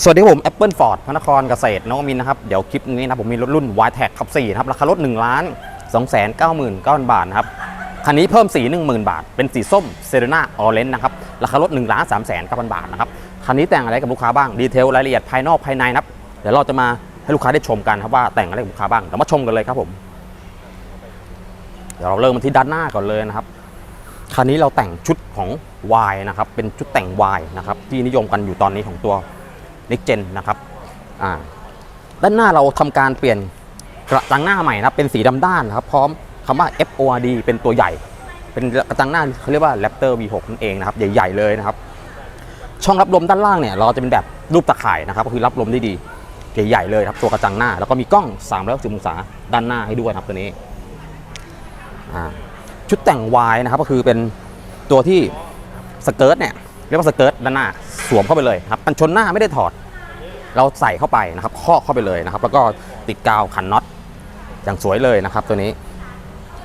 สวัสดีผม Apple Ford พระนครเกษตรนวมินนะครับ เดี๋ยวคลิปนี้นะผมมีรถรุ่น y t e c ขับ4นะครับ ราคารถ1ล้าน2 9 9 0 0 0 บาทนะครับ คันนี้เพิ่มสี 10,000 บาท เป็นสีส้มเซเรนาออเรนนะครับ ราคารถ1ล้าน3 9 0 0 0 บาทนะครับ คันนี้แต่งอะไรกับลูกค้าบ้าง ดีเทลรายละเอียดภายนอกภายในนะครับ เดี๋ยวเราจะมาให้ลูกค้าได้ชมกันครับว่าแต่งอะไรกับลูกค้าบ้าง เดี๋ยวมาชมกันเลยครับผม เดี๋ยวเราเริ่มมาที่ด้านหน้าก่อนเลยนะครับ คันนี้เราแต่งชุดของ Y นะครับ เป็นชุดแต่ง Y นะครับที่นิยมกันอยู่ตอนนี้ของตัว Next Gen นะครับอ่าด้านหน้าเราทำการเปลี่ยนกระจังหน้าใหม่นะครับเป็นสีดำด้านนะครับ พร้อมคำว่า FORD เป็นตัวใหญ่ เป็นกระจังหน้าเขาเรียกว่า Raptor V6 นั่นเองนะครับ ใหญ่ๆเลยนะครับ ช่องรับลมด้านล่างเนี่ยเราจะเป็นแบบรูปตะข่ายนะครับก็คือรับลมได้ดีใหญ่ๆเลยครับตัวกระจังหน้า แล้วก็มีกล้อง360องศาด้านหน้าให้ด้วยนะครับตัวนี้ชุดแต่ง Y นะครับก็คือเป็นตัวที่สเกิร์ตเนี่ยเรียกว่าสเกิร์ตด้านหน้าสวมเข้าไปเลยครับกันชนหน้าไม่ได้ถอด เราใส่เข้าไปนะครับครอบเข้าไปเลยนะครับ แล้วก็ติดกาวขันน็อตอย่างสวยเลยนะครับตัวนี้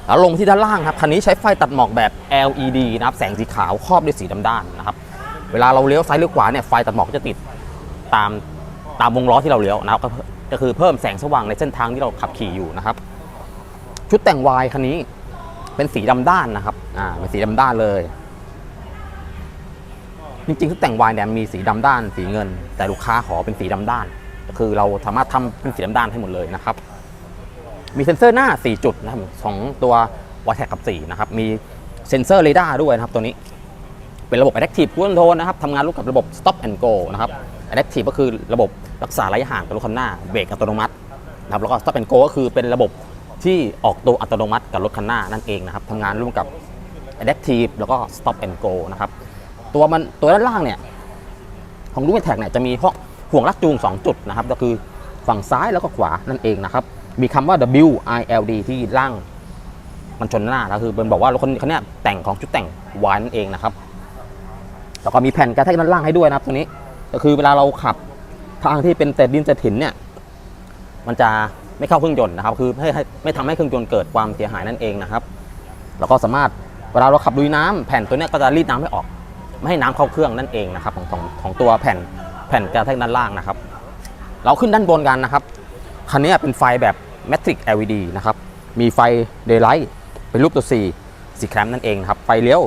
แล้วลงที่ด้านล่างครับคันนี้ใช้ไฟตัดหมอกแบบ LED นะครับแสงสีขาวครอบด้วยสีดำด้านนะครับ เวลาเราเลี้ยวซ้ายหรือขวาเนี่ยไฟตัดหมอกจะติดตามตามวงล้อที่เราเลี้ยวนะครับก็คือเพิ่มแสงสว่างในเส้นทางที่เราขับขี่อยู่นะครับ ชุดแต่ง Y คันนี้เป็นสีดำด้านนะครับอ่าเป็นสีดำด้านเลย จริงๆที่แต่งวายเนี่ยมีสีดำด้านสีเงิน แต่ลูกค้าขอเป็นสีดำด้าน คือเราสามารถทำเป็นสีดำด้านให้หมดเลยนะครับ มีเซ็นเซอร์หน้า 4 จุดนะครับของตัว w a t e c กับ4นะครับมีเซ็นเซอร์เรดาร์ด้วยนะครับตัวนี้เป็นระบบ Adaptive Cruise Control นะครับทำงานร่วมกับระบบ Stop and Go นะครับ Adaptive ก็คือระบบรักษาระยะห่างกับรถคันหน้าเบรกอัตโนมัตินะครับแล้วก็ Stop and Go ก็คือเป็นระบบที่ออกตัวอัตโนมัติกับรถคันหน้านั่นเองนะครับทำงานร่วมกับ Adaptive แล้วก็ Stop and Go นะครับ ตัวมันตัวด้านล่างเนี่ยของลูกแท็กเนี่ยจะมีห่วงห่วงลักจูง 2 จุดนะครับ ก็คือฝั่งซ้ายแล้วก็ขวานั่นเองนะครับ มีคำว่า W I L D ที่ล่างมันชนหน้าก็คือเป็นบอกว่ารถคันนเนี้ยแต่งของชุดแต่ง Y นั่นเองนะครับแล้วก็มีแผ่นกระแทกด้านล่างให้ด้วยนะครับตัวนี้ก็คือเวลาเราขับทางที่เป็นเศษดินเศษหินเนี่ยมันจะไม่เข้าเครื่องยนต์นะครับ คือไม่ไม่ทำให้เครื่องยนต์เกิดความเสียหายนั่นเองนะครับ แล้วก็สามารถเวลาเราขับลุยน้ำแผ่นตัวนี้ก็จะรีดน้ำไม่ออก ไม่ให้น้ำเข้าเครื่องนั่นเองนะครับของของของตัวแผ่นแผ่นกระแทกด้านล่างนะครับ เราขึ้นด้านบนกันนะครับคันนี้เป็นไฟแบบ Matrix LED นะครับมีไฟ Daylight เป็นรูปตัว C สีแคมนั่นเองครับไฟเลี้ยว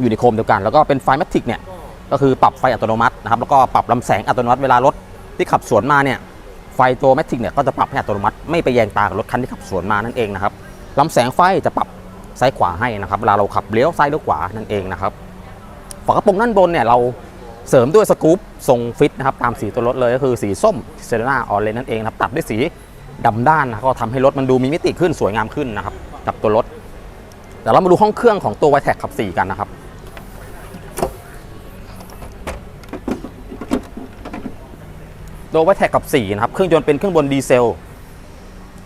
อยู่ในโคมเดียวกัน แล้วก็เป็นไฟ Matrix เนี่ยก็คือปรับไฟอัตโนมัตินะครับแล้วก็ปรับลำแสงอัตโนมัติเวลารถที่ขับสวนมาเนี่ยไฟตัว Matrix เนี่ยก็จะปรับให้อัตโนมัติไม่ไปแยงตากับรถคันที่ขับสวนมานั่นเองนะครับลำแสงไฟจะปรับซ้ายขวาให้นะครับเวลาเราขับเลี้ยวซ้ายหรือขวานั่นเองนะครับ ฝากระโปรงด้านบนเนี่ยเราเสริมด้วยสกู๊ปทรงฟิตนะครับตามสีตัวรถเลยก็คือสีส้มเซเรนาออเรนนั่นเองนะครับตัดด้วยสีดำด้านนะก็ทำให้รถมันดูมีมิติขึ้นสวยงามขึ้นนะครับกับตัวรถเดี๋ยวเรามาดูห้องเครื่องของตัวไวแท็กขับ 4 กันนะครับตัวไวแท็กขับ 4 นะครับ เครื่องยนต์เป็นเครื่องบนดีเซล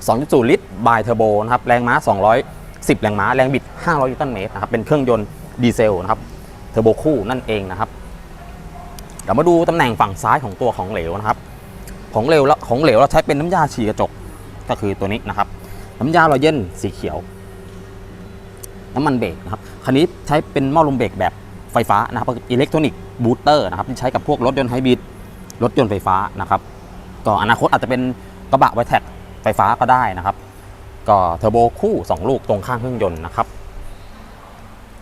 2.0 ลิตรบายเทอร์โบนะครับ แรงม้า 210 แรงม้า แรงบิด 500 นิวตันเมตรนะครับ เป็นเครื่องยนต์ดีเซลนะครับ อร์โบคู่นั่นเองนะครับเดี๋ยวมาดูตำแหน่งฝั่งซ้ายของตัวของเหลวนะครับ ของเหลวของเหลวเราใช้เป็นน้ำยาฉีกระจกก็คือตัวนี้นะครับ น้ำยาลอยเย็นสีเขียว น้ำมันเบรกนะครับคันนี้ใช้เป็นหม้อลมเบรกแบบไฟฟ้านะครับอิเล็กทรอนิกส์บูสเตอร์นะครับที่ใช้กับพวกรถยนต์ไฮบริดรถยนต์ไฟฟ้านะครับ ก็อนาคตอาจจะเป็นกระบะไวแท็กไฟฟ้าก็ได้นะครับ ก็เทอร์โบคู่ 2 ลูกตรงข้างเครื่องยนต์นะครับ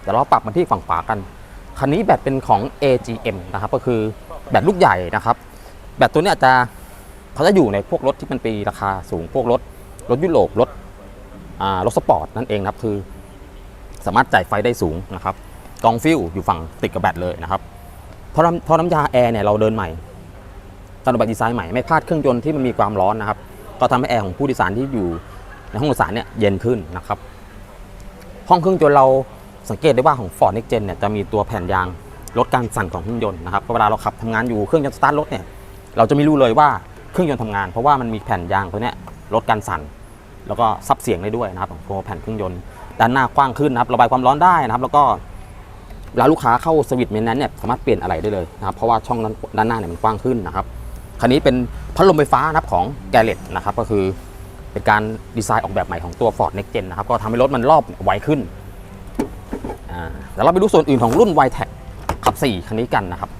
เดี๋ยวเราปรับมาที่ฝั่งขวากัน คันนี้แบตเป็นของ AGM นะครับ ก็คือแบตลูกใหญ่นะครับ แบตตัวนี้จะเขาจะอยู่ในพวกรถที่มันปีราคาสูงพวกรถรถยุโรปรถรถสปอร์ตนั่นเองนะครับ คือสามารถจ่ายไฟได้สูงนะครับกองฟิวอยู่ฝั่งติดกับแบตเลยนะครับเพราะน้ำเพราะน้ำยาแอร์เนี่ยเราเดินใหม่การออกแบบดีไซน์ใหม่ไม่พลาดเครื่องยนต์ที่มันมีความร้อนนะครับ ก็ทำให้แอร์ของผู้โดยสารที่อยู่ในห้องโดยสารเนี่ยเย็นขึ้นนะครับ ห้องเครื่องยนต์เรา สังเกตได้ว่าของ Ford Next Gen เนี่ยจะมีตัวแผ่นยางลดการสั่นของเครื่องยนต์นะครับเวลาเราขับทำงานอยู่เครื่องยนต์สตาร์ทรถเนี่ยเราจะไม่รู้เลยว่าเครื่องยนต์ทำงาน เพราะว่ามันมีแผ่นยางตัวเนี้ยลดการสั่น แล้วก็ซับเสียงได้ด้วยนะครับของตัวแผ่นเครื่องยนต์ด้านหน้ากว้างขึ้นนะครับระบายความร้อนได้นะครับ แล้วก็เวลาลูกค้าเข้าสวิตช์เมนนั้นเนี่ยสามารถเปลี่ยนอะไรได้เลยนะครับเพราะว่าช่องด้านหน้าเนี่ยมันกว้างขึ้นนะครับคันนี้เป็นพัดลมไฟฟ้านะครับของแกเลตนะครับก็คือเป็นการดีไซน์ออกแบบใหม่ของตัว Ford Next Gen นะครับก็ทำให้รถมันรอบไวขึ้น เดี๋ยวเราไปดูส่วนอื่นของรุ่น y t e c ขับ 4 คันนี้กันนะครับ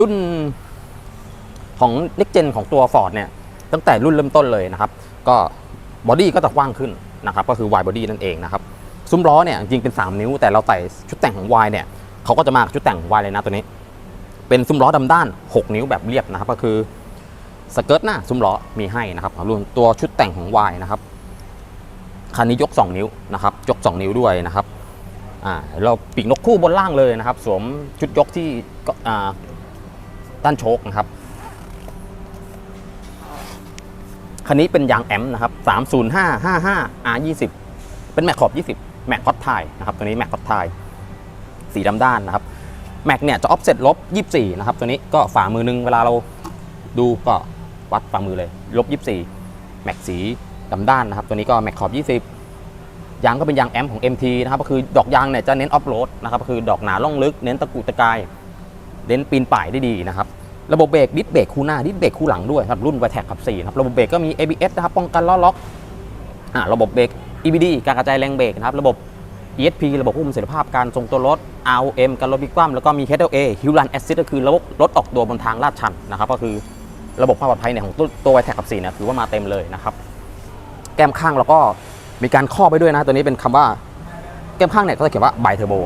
รุ่นของ Next Gen ของตัว Ford เนี่ย ตั้งแต่รุ่นเริ่มต้นเลยนะครับ ก็บอดี้ก็จะกว้างขึ้นนะครับ ก็คือ wide body นั่นเองนะครับ ซุ้มล้อเนี่ยจริงเป็น 3 นิ้ว แต่เราใส่ชุดแต่งของ Y เนี่ยเขาก็จะมาชุดแต่งของ Y เลยนะตัวนี้ เป็นซุ้มล้อดำด้าน 6 นิ้วแบบเรียบนะครับ ก็คือสเกิร์ตหน้าซุ้มล้อมีให้นะครับรวมตัวชุดแต่งของ Y นะครับ คันนี้ยก 2 นิ้วนะครับยก 2 นิ้วด้วยนะครับอ่าเราปีกนกคู่บนล่างเลยนะครับ สวมชุดยกที่ก็อ่าด้านโชคนะครับคันนี้เป็นยางแอมนะครับ30555 R20 เป็นแม็กขอบ 20 แม็กคอตไทนะครับ ตัวนี้แม็กคอตไทสีดำด้านนะครับ แม็กเนี่ยจะออฟเซ็ตลบ 24 นะครับ ตัวนี้ก็ฝ่ามือนึงเวลาเราดูก็วัดฝ่ามือเลย ลบ 24 แม็กสี ดำด้านนะครับ ตัวนี้ก็แม็กขอบ 20 ยางก็เป็นยางแอมของ MT นะครับก็คือดอกยางเนี่ยจะเน้นออฟโรดนะครับก็คือดอกหนาล่องลึก เน้นตะกุตะกายเน้นปีนป่ายได้ดีนะครับระบบเบรกดิสเบรกคู่หน้าดิสเบรกคู่หลังด้วยครับรุ่น v i t e c ขับ4นะครับระบบเบรกก็มี ABS นะครับป้องกันล้อล็อกอ่าระบบเบรก EBD การกระจายแรงเบรกนะครับระบบ ESP ระบบควบคุมเสถียรภาพการทรงตัวรถ ROM การลดพลิกคว่ำแล้วก็มี HLA Hill Run Assist ก็คือระบบรถออกตัวบนทางลาดชันนะครับก็คือระบบความปลอดภัยเนี่ยของตัวตัว v i t e c ขับ4เนี่ยถือว่ามาเต็มเลยนะครับ แก้มข้างเราก็มีการข้อบไปด้วยนะ ตัวนี้เป็นคำว่าแก้มข้างเนี่ยก็จะเขียนว่า bi turbo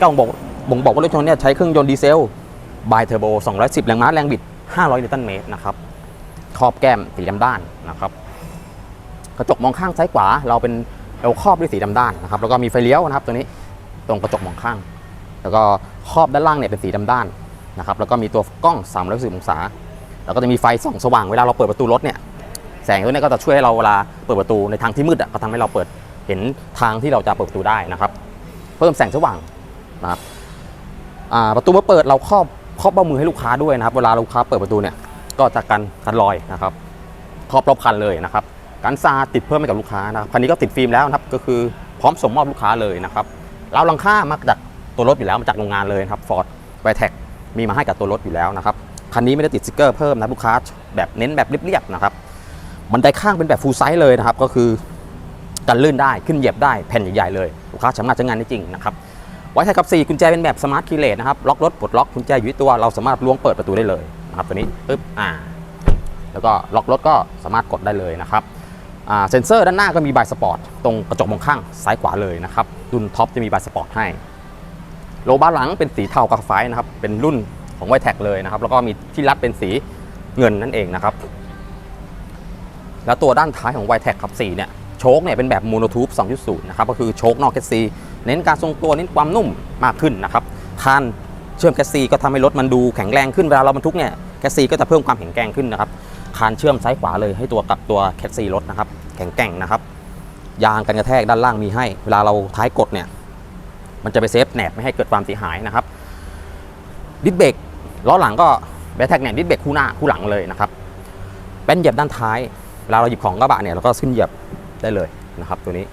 ก็บ่งบอกบ่งบอกว่ารถยนต์เนี่ยใช้เครื่องยนต์ดีเซลไบเทอร์โบ210 แรงม้าแรงบิด 500 นิวตันเมตรนะครับครอบแก้มสีดำด้านนะครับกระจกมองข้างซ้ายขวาเราเป็นเราครอบด้วยสีดำด้านนะครับแล้วก็มีไฟเลี้ยวนะครับตัวนี้ตรงกระจกมองข้าง แล้วก็ครอบด้านล่างเนี่ยเป็นสีดำด้านนะครับแล้วก็มีตัวกล้อง360องศา แล้วก็จะมีไฟส่องสว่างเวลาเราเปิดประตูรถเนี่ย แสงตัวนี้ก็จะช่วยให้เราเวลาเปิดประตูในทางที่มืดอะก็ทำให้เราเปิดเห็นทางที่เราจะเปิดประตูได้นะครับ เพิ่มแสงสว่างนะครับประตูเมื่อเปิดเราครอบครอบเบ้ามือให้ลูกค้าด้วยนะครับ เวลาลูกค้าเปิดประตูเนี่ยก็จะกันกันรอยนะครับครอบรอบคันเลยนะครับกันซาติดเพิ่มให้กับลูกค้านะครับคันนี้ก็ติดฟิล์มแล้วนะครับก็คือพร้อมส่งมอบลูกค้าเลยนะครับเราลังค่ามาจากตัวรถอยู่แล้วมาจากโรงงานเลยครับฟอร์ดไวแท็กมีมาให้กับตัวรถอยู่แล้วนะครับคันนี้ไม่ได้ติดสติกเกอร์เพิ่มนะลูกค้าแบบเน้นแบบเรียบๆนะครับ บันไดข้างเป็นแบบฟูลไซส์เลยนะครับ ก็คือกันลื่นได้ขึ้นเหยียบได้แผ่นใหญ่ๆเลยลูกค้าสามารถใช้งานได้จริงนะครับไว้ไทยกับ 4 กุญแจเป็นแบบสมาร์ทคีย์เลสนะครับล็อกรถปลดล็อกกุญแจอยู่ที่ตัวเราสามารถล้วงเปิดประตูได้เลยนะครับตัวนี้ปึ๊บอ่าแล้วก็ล็อกรถก็สามารถกดได้เลยนะครับอ่าเซ็นเซอร์ด้านหน้าก็มีบายสปอร์ตตรงกระจกมองข้างซ้ายขวาเลยนะครับรุ่นท็อปจะมีบายสปอร์ตให้โลบ้านหลังเป็นสีเทากาไฟนะครับเป็นรุ่นของไวแท็กเลยนะครับแล้วก็มีที่รัดเป็นสีเงินนั่นเองนะครับ แล้วตัวด้านท้ายของ y t e c ขับ4เนี่ยโชคเนี่ยเป็นแบบโมโนทูบ2.0 นะครับก็คือโชคนอกแคสซีเน้นการทรงตัวเน้นความนุ่มมากขึ้นนะครับคานเชื่อมแคสซีก็ทำให้รถมันดูแข็งแรงขึ้นเวลาเราบรรทุกเนี่ยแคสซีก็จะเพิ่มความแข็งแกร่งขึ้นนะครับคานเชื่อมซ้ายขวาเลยให้ตัวกับตัวแคสซีรถนะครับแข็งแกร่งนะครับยางกันกระแทกด้านล่างมีให้ เวลาเราท้ายกดเนี่ยมันจะไปเซฟแหนบไม่ให้เกิดความเสียหายนะครับดิสเบรกล้อหลังก็แบทแท็กเนี่ยดิสเบรกคู่หน้าคู่หลังเลยนะครับแป้นเหยียบด้านท้าย เวลาเราหยิบของกระบะเนี่ยเราก็ขึ้นเหยียบได้เลยนะครับตัวนี้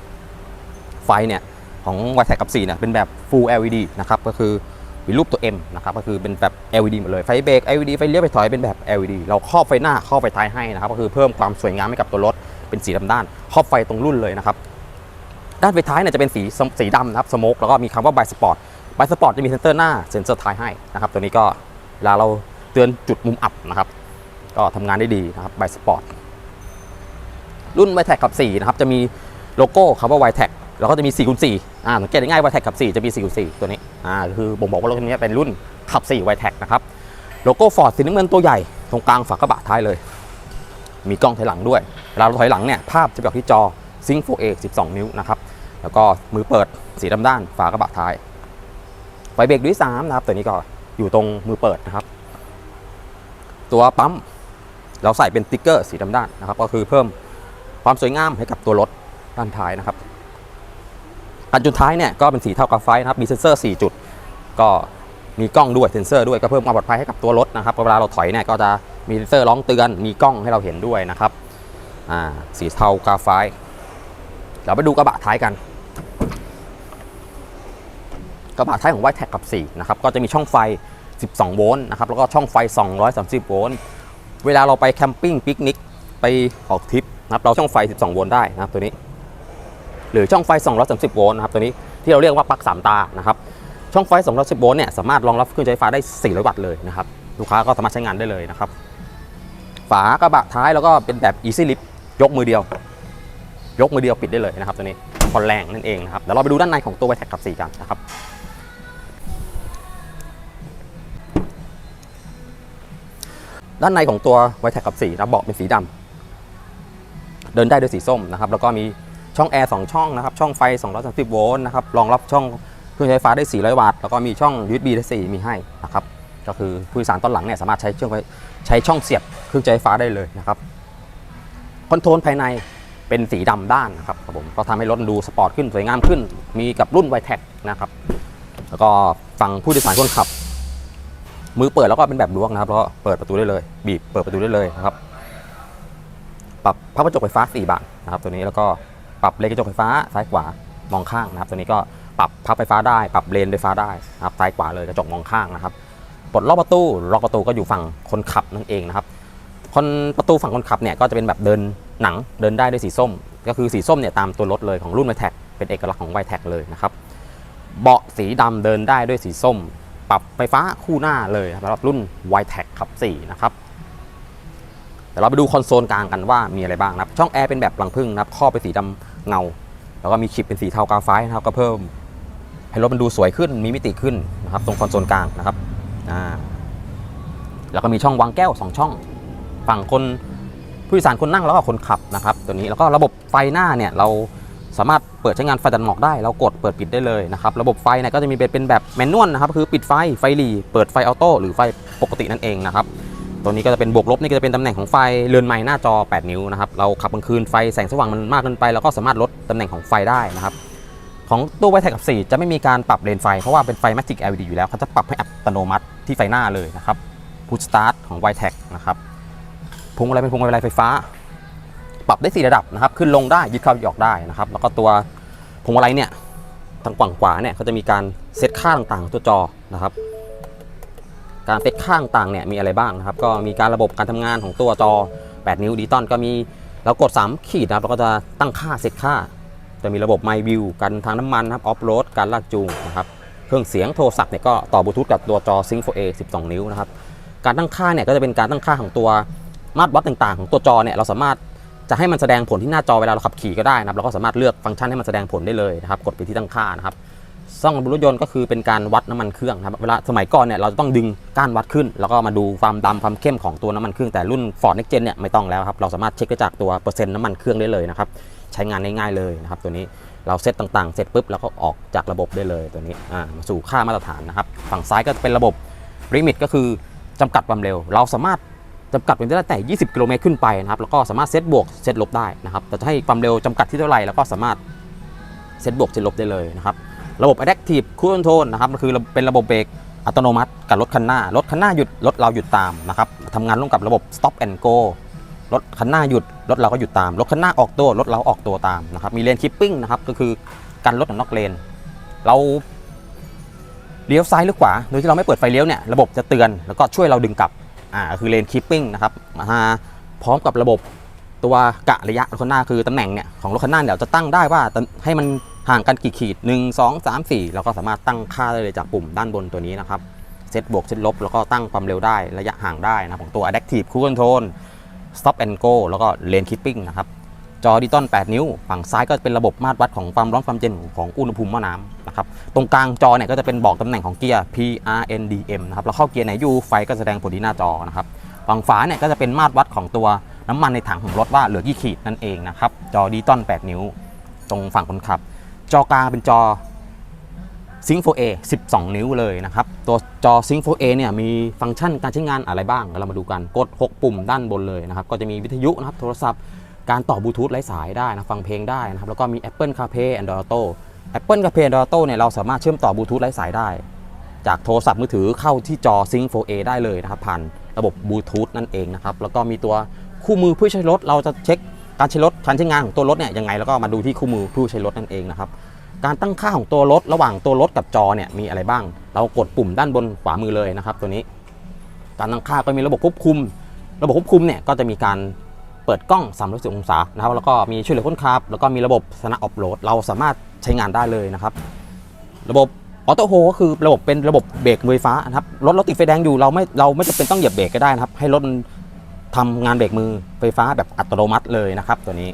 ไฟเนี่ยของ y t e c กับ4เนี่ยเป็นแบบ full LED นะครับก็คือมีรูปตัว M นะครับก็คือเป็นแบบ LED หมดเลยไฟเบรก LED ไฟเลี้ยวไฟถอยเป็นแบบ LED เราครอบไฟหน้าครอบไฟท้ายให้นะครับก็คือเพิ่มความสวยงามให้กับตัวรถเป็นสีดำด้านครอบไฟตรงรุ่นเลยนะครับด้านไฟท้ายเนี่ยจะเป็นสีสีดำนะครับสโมกแล้วก็มีคำว่า by sport by sport จะมีเซนเซอร์หน้าเซนเซอร์ท้ายให้นะครับตัวนี้ก็เวลาเราเตือนจุดมุมอับนะครับก็ทำงานได้ดีนะครับ by sport รุ่ รุ่น y t e c กับ4นะครับจะมีโลโก้คำว่า y t e c แล้วก็จะมี4คูณ4อ่าสังเกตง่าย y t e c กับ 4 จะมี4คูณ4ตัวนี้อ่าคือบ่งบอกว่ารถคันนี้เป็นรุ่นขับ4 y t e c นะครับโลโก้ Ford สีน้ำเงินตัวใหญ่ตรงกลางฝากระบะท้ายเลย มีกล้องถอยหลังด้วยเวลาเราถอยหลังเนี่ยภาพจะไปออกที่จอ Sync 4A 12 นิ้วนะครับแล้วก็มือเปิดสีดำด้านฝากระบะท้ายไฟเบรกด้วย3นะครับตัวนี้ก็อยู่ตรงมือเปิดนะครับ ตัวปั๊มเราใส่เป็นติ๊กเกอร์สีดำด้านนะครับ ก็คือเพิ่ม ความสวยงามให้กับตัวรถด้านท้ายนะครับอันจุดท้ายเนี่ยก็เป็นสีเท่ากับไฟนะครับมีเซ็นเซอร์ 4 จุด ก็มีกล้องด้วยเซ็นเซอร์ด้วยก็เพิ่มความปลอดภัยให้กับตัวรถนะครับเวลาเราถอยเนี่ยก็จะมีเซ็นเซอร์ร้องเตือนมีกล้องให้เราเห็นด้วยนะครับสีเทากาไฟเราไปดูกระบะท้ายกัน กระบะท้ายของ y t e c กับ 4 นะครับ ก็จะมีช่องไฟ 12 โวลต์นะครับ แล้วก็ช่องไฟ 230 โวลต์ เวลาเราไปแคมปิ้งปิกนิก ไปออกทริป นะครับเราช่องไฟ 12 โวลต์ได้นะครับตัวนี้ หรือช่องไฟ 230 โวลต์นะครับตัวนี้ที่เราเรียกว่าปลั๊ก3ตานะครับช่องไฟ 210 โวลต์เนี่ยสามารถรองรับเครื่องใช้ไฟฟ้าได้ 400 วัตต์เลยนะครับลูกค้าก็สามารถใช้งานได้เลยนะครับ ฝากระบะท้ายแล้วก็เป็นแบบ easy lift ยกมือเดียว ยกมือเดียวปิดได้เลยนะครับ ตัวนี้ผ่อนแรงนั่นเองนะครับเดี๋ยวเราไปดูด้านในของตัวไวแท็กขับ4กันนะครับด้านในของตัวไวแท็กขับ4นะเบาะเป็นสีดำ เดินได้ด้วยสีส้มนะครับแล้วก็มีช่องแอร์2ช่องนะครับช่องไฟ 230 โวลต์นะครับรองรับช่องเครื่องใช้ไฟฟ้าได้ 400 วัตต์แล้วก็มีช่อง USB Type C มีให้นะครับก็คือผู้โดยสารตอนหลังเนี่ยสามารถใช้ช่องใช้ช่องเสียบเครื่องใช้ไฟฟ้าได้เลยนะครับคอนโทรลภายในเป็นสีดำด้านนะครับผมก็ทำให้รถดูสปอร์ตขึ้นสวยงามขึ้น มีกับรุ่นไวแท็กนะครับแล้วก็ฝั่งผู้โดยสารคนขับ มือเปิดแล้วก็เป็นแบบล้วงนะครับแล้วก็เปิดประตูได้เลย บีบเปิดประตูได้เลยนะครับ ปรับพับกระจกไฟฟ้า 4 บานนะครับตัวนี้แล้วก็ปรับเลนกระจกไฟฟ้าซ้ายขวามองข้างนะครับ ตัวนี้ก็ปรับพับไฟฟ้าได้ ปรับเลนไฟฟ้าได้นะครับซ้ายขวาเลยกระจกมองข้างนะครับปลดล็อกประตูล็อกประตูก็อยู่ฝั่งคนขับนั่นเองนะครับคนประตูฝั่งคนขับเนี่ยก็จะเป็นแบบเดินหนังเดินได้ด้วยสีส้ม ก็คือสีส้มเนี่ยตามตัวรถเลยของรุ่นไวแท็กเป็นเอกลักษณ์ของไวแท็กเลยนะครับเบาะสีดำเดินได้ด้วยสีส้ม ปรับไฟฟ้าคู่หน้าเลยสำหรับรุ่น y t e c ขับ4นะครับ ดี๋ยวเราไปดูคอนโซลกลางกันว่ามีอะไรบ้างนะครับช่องแอร์เป็นแบบรังผึ้งนะครับข้อเป็นสีดำเงา แล้วก็มีคลิปเป็นสีเทากาไฟนะครับก็เพิ่ม ให้รถมันดูสวยขึ้นมีมิติขึ้นนะครับตรงคอนโซลกลางนะครับอ่าแล้วก็มีช่องวางแก้ว 2 ช่อง ฝั่งคนผู้โดยสารคนนั่งแล้วก็คนขับนะครับตัวนี้แล้วก็ระบบไฟหน้าเนี่ยเราสามารถเปิดใช้งานไฟตัดหมอกได้ เรากดเปิดปิดได้เลยนะครับระบบไฟเนี่ยก็จะมีเป็นแบบแมนนวลนะครับคือปิดไฟไฟหลีเปิดไฟออโต้หรือไฟปกตินั่นเองนะครับ ตัวนี้ก็จะเป็นบวกลบนี่ก็จะเป็นตำแหน่งของไฟเรือนไม้หน้าจอ 8 นิ้วนะครับเราขับกลางคืนไฟแสงสว่างมันมากเกินไปเราก็สามารถลดตำแหน่งของไฟได้นะครับของตู้ไวแท็กกับ 4 จะไม่มีการปรับเลนไฟ เพราะว่าเป็นไฟ Magic LED อยู่แล้วเขาจะปรับให้อัตโนมัติที่ไฟหน้าเลยนะครับพุชสตาร์ทของ y t e c นะครับพวงมาลัยเป็นพวงมาลัยไฟฟ้า ปรับได้ 4 ระดับนะครับขึ้นลงได้ยึดเข้ายึดออกได้นะครับแล้วก็ตัวพวงมาลัยเนี่ยทางฝั่งขวาเนี่ยเขาจะมีการเซตค่าต่างๆของตัวจอนะครับ การเซตค่างต่างเนี่ยมีอะไรบ้างนะครับ ก็มีการระบบการทำงานของตัวจอ 8 นิ้วดิจิตอลก็มีเรากด 3 ขีดนะครับเราก็จะตั้งค่าเซตค่า จะมีระบบ My View กันทางน้ำมันนะครับออฟโรดการลากจูงนะครับเครื่องเสียงโทรศัพท์เนี่ยก็ต่อบลูทูธกับตัวจอ Sync 4A 12 นิ้วนะครับการตั้งค่าเนี่ยก็จะเป็นการตั้งค่าของตัวมาตรวัดต่างๆ ของตัวจอเนี่ยเราสามารถจะให้มันแสดงผลที่หน้าจอเวลาเราขับขี่ก็ได้นะครับเราก็สามารถเลือกฟังก์ชันให้มันแสดงผลได้เลยนะครับกดไปที่ตั้งค่านะครับ ซ่องบนรถยนต์ก็คือเป็นการวัดน้ำมันเครื่องนะครับเวลาสมัยก่อนเนี่ยเราจะต้องดึงก้านวัดขึ้น แล้วก็มาดูความดำความเข้มของตัวน้ำมันเครื่องแต่รุ่น Ford Next Gen เนี่ยไม่ต้องแล้วครับเราสามารถเช็คได้จากตัวเปอร์เซ็นต์น้ำมันเครื่องได้เลยนะครับใช้งานง่ายๆเลยนะครับตัวนี้เราเซตต่างๆ เสร็จปุ๊บแล้วก็ออกจากระบบได้เลยตัวนี้อ่ามาสู่ค่ามาตรฐานนะครับฝั่งซ้ายก็เป็นระบบลิมิตก็คือจำกัดความเร็ว เราสามารถจำกัดเป็นได้แต่ 20 กิโลเมตรขึ้นไปนะครับแล้วก็สามารถเซตบวกเซตลบได้นะครับแต่จะให้ความเร็วจำกัดที่เท่าไหร่แล้วก็สามารถเซตบวกเซตลบได้เลยนะครับ ระบบ Adaptive Cruise Control นะครับก็คือเป็นระบบเบรกอัตโนมัติกับรถคันหน้ารถคันหน้าหยุดรถเราหยุดตามนะครับทำงานร่วมกับระบบ Stop and Go รถคันหน้าหยุดรถเราก็หยุดตามรถคันหน้าออกตัวรถเราออกตัวตามนะครับมีเลนคิปปิ้งนะครับก็คือกันรถออกนอกเลน เราเลี้ยวซ้ายหรือขวาโดยที่เราไม่เปิดไฟเลี้ยวเนี่ยระบบจะเตือนแล้วก็ช่วยเราดึงกลับอ่าคือเลนคิปปิ้งนะครับมาพร้อมกับระบบตัวกะระยะรถคันหน้าคือตำแหน่งเนี่ยของรถคันหน้าเนี่ยเราจะตั้งได้ว่าให้มัน ห่างกันกี่ขีด 1 2 3 4 เราก็สามารถตั้งค่าได้เลยจากปุ่มด้านบนตัวนี้นะครับเซตบวกเซตลบ แล้วก็ตั้งความเร็วได้ระยะห่างได้นะของตัว Adaptive Cruise Control Stop and Go แล้วก็ Lane Keeping นะครับจอดิจิตอล 8 นิ้ว ฝั่งซ้ายก็เป็นระบบมาตรวัดของความร้อนความเย็นของอุณหภูมิหม้อน้ำนะครับ ตรงกลางจอเนี่ยก็จะเป็นบอกตำแหน่งของเกียร์ P R N D M นะครับเราเข้าเกียร์ไหนอยู่ไฟก็แสดงผลที่หน้าจอนะครับ ฝั่งฝาเนี่ยก็จะเป็นมาตรวัดของตัวน้ำมันในถังของรถว่าเหลือกี่ขีดนั่นเองนะครับ จอดิจิตอล 8 นิ้ว ตรงฝั่งคนขับ จอกลางเป็นจอ Sync 4A 12 นิ้วเลยนะครับ ตัวจอ Sync 4A เนี่ยมีฟังก์ชันการใช้งานอะไรบ้าง เรามาดูกัน กด 6 ปุ่มด้านบนเลยนะครับ ก็จะมีวิทยุนะครับ โทรศัพท์ การต่อบลูทูธไร้สายได้นะ ฟังเพลงได้นะครับ แล้วก็มี Apple CarPlay Android Auto Apple CarPlay Android Auto เนี่ยเราสามารถเชื่อมต่อบลูทูธไร้สายได้ จากโทรศัพท์มือถือเข้าที่จอ Sync 4A ได้เลยนะครับ ผ่านระบบบลูทูธนั่นเองนะครับ แล้วก็มีตัวคู่มือผู้ใช้รถ เราจะเช็ค การใช้รถการใช้งานของตัวรถเนี่ยยังไงแล้วก็มาดูที่คู่มือผู้ใช้รถนั่นเองนะครับการตั้งค่าของตัวรถระหว่างตัวรถกับจอเนี่ยมีอะไรบ้าง เรากดปุ่มด้านบนขวามือเลยนะครับ ตัวนี้ การตั้งค่าก็มีระบบควบคุม ระบบควบคุมเนี่ยก็จะมีการเปิดกล้อง 360 องศานะครับแล้วก็มีช่วยเหลือคนขับ แล้วก็มีระบบสนะออฟโหลด เราสามารถใช้งานได้เลยนะครับ ระบบออโต้โฮก็คือระบบเป็นระบบเบรกมือไฟฟ้านะครับรถเรถติดไฟแดงอยู่เราไม่เราไม่จำเป็นต้องเหยียบเบรกก็ได้นะครับ ให้รถมัน ทำงานเบรกมือไฟฟ้าแบบอัตโนมัติเลยนะครับ ตัวนี้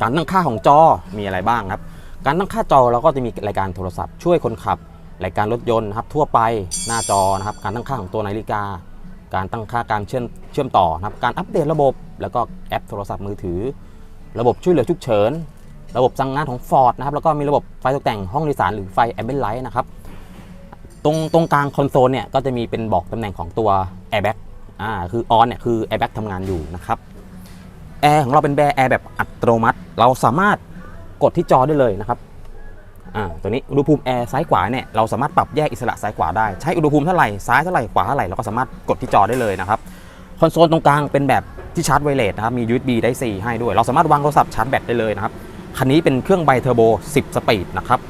การตั้งค่าของจอมีอะไรบ้างครับ การตั้งค่าจอเราก็จะมีรายการโทรศัพท์ช่วยคนขับรายการรถยนต์ครับทั่วไปหน้าจอนะครับ การตั้งค่าของตัวนาฬิกา การตั้งค่าการเชื่อมเชื่อมต่อนะครับ การอัปเดตระบบ แล้วก็แอปโทรศัพท์มือถือ ระบบช่วยเหลือฉุกเฉิน ระบบสั่งงานของ Ford นะครับ แล้วก็มีระบบไฟตกแต่งห้องโดยสารหรือไฟแอมเบนไลท์นะครับ ตรงตรงกลางคอนโซลเนี่ยก็จะมีเป็นบอกตำแหน่งของตัว Airbag อ่ อ่าคือออนเนี่ยคือ Airbag ทำงานอยู่นะครับแอร์ของเราเป็นแบร์แอร์แบบอัตโนมัติ เราสามารถกดที่จอได้เลยนะครับอ่าตัวนี้อุณหภูมิแอร์ซ้ายขวาเนี่ยเราสามารถปรับแยกอิสระซ้ายขวาได้ใช้อุณหภูมิเท่าไหร่ซ้ายเท่าไหร่ขวาเท่าไหร่เราก็สามารถกดที่จอได้เลยนะครับคอนโซลตรงกลางเป็นแบบที่ชาร์จไวเลสนะครับมี USB ได้ 4 ให้ด้วย เราสามารถวางโทรศัพท์ชาร์จแบตได้เลยนะครับคันนี้เป็นเครื่องไบเทอร์โบ 10 สปีดนะครับ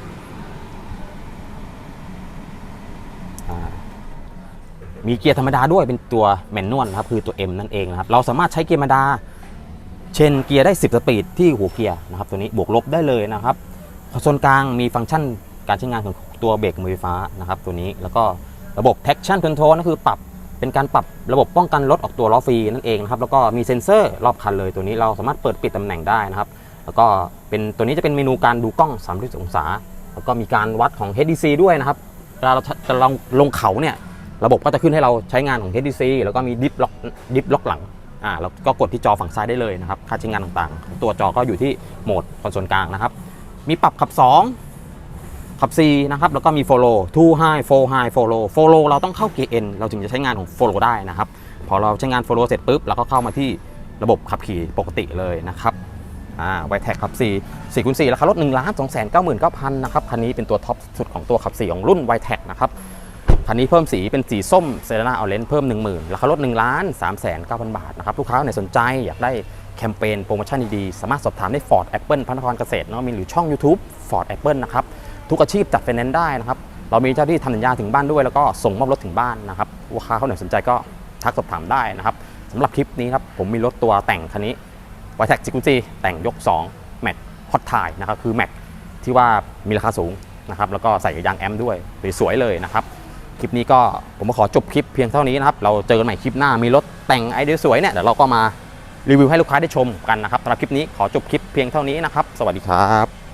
อ่า มีเกียร์ธรรมดาด้วยเป็นตัวแมนนวลนะครับคือตัว M นั่นเองนะครับเราสามารถใช้เกียร์ธรรมดา เช่นเกียร์ได้ 10 สปีดที่หัวเกียร์นะครับตัวนี้บวกลบได้เลยนะครับคอนโซลกลางมีฟังก์ชันการใช้งานของตัวเบรกมือไฟฟ้านะครับตัวนี้แล้วก็ระบบ traction control นั่นคือปรับเป็นการปรับระบบป้องกันรถออกตัวล้อฟรีนั่นเองนะครับแล้วก็มีเซ็นเซอร์รอบคันเลยตัวนี้เราสามารถเปิดปิดตำแหน่งได้นะครับ แล้วก็เป็นตัวนี้จะเป็นเมนูการดูกล้อง360องศา แล้วก็มีการวัดของ HDC ด้วยนะครับเวลาเราจะลงลงเขาเนี่ย ระบบก็จะขึ้นให้เราใช้งานของ HDC แล้วก็มีดิฟล็อกดิฟล็อกหลังอ่าแล้วก็กดที่จอฝั่งซ้ายได้เลยนะครับ ค่าใช้งานต่างๆ ตัวจอก็อยู่ที่โหมดคอนโซลกลางนะครับ มีปรับขับ 2 ขับ 4 นะครับ แล้วก็มี follow two high four high follow follow เราต้องเข้าเกียร์ N เราถึงจะใช้งานของ follow ได้นะครับ พอเราใช้งาน follow เสร็จปุ๊บเราก็เข้ามาที่ระบบขับขี่ปกติเลยนะครับอ่าไวแท็กขับ 4 4คูณ4ราคารถ1 2 9 9 0 0 0 นะครับ คันนี้เป็นตัวท็อปสุดของตัวขับ 4 ของรุ่นไวแท็กนะครับ คันนี้เพิ่มสีเป็นสีส้มเซเลน่าออเรนเพิ่ม 10,000ราคารถ1ล้าน3 9 0 0 0 บาทนะครับลูกค้าไหนสนใจอยากได้แคมเปญโปรโมชั่นดีๆ สามารถสอบถามได้ Ford Apple พระนครเกษตรเนาะมีหรือช่อง YouTube Ford Apple นะครับทุกอาชีพจัดไฟแนนซ์ได้นะครับเรามีเจ้าหน้าที่ทำสัญญาถึงบ้านด้วยแล้วก็ส่งมอบรถถึงบ้านนะครับลูกค้าเขาไหนสนใจก็ทักสอบถามได้นะครับสำหรับคลิปนี้ครับผมมีรถตัวแต่งคันนี้ไวแท็กซิกุซีแต่งยก2แม็กฮอตไทนะครับคือแม็กที่ว่ามีราคาสูงนะครับแล้วก็ใส่ยางแอมด้วยสวยๆเลยนะครับ คลิปนี้ก็ผมขอจบคลิปเพียงเท่านี้นะครับ เราเจอกันใหม่คลิปหน้ามีรถแต่งไอเดียสวยเนี่ยเดี๋ยวเราก็มารีวิวให้ลูกค้าได้ชมกันนะครับสำหรับคลิปนี้ขอจบคลิปเพียงเท่านี้นะครับ สวัสดีครับ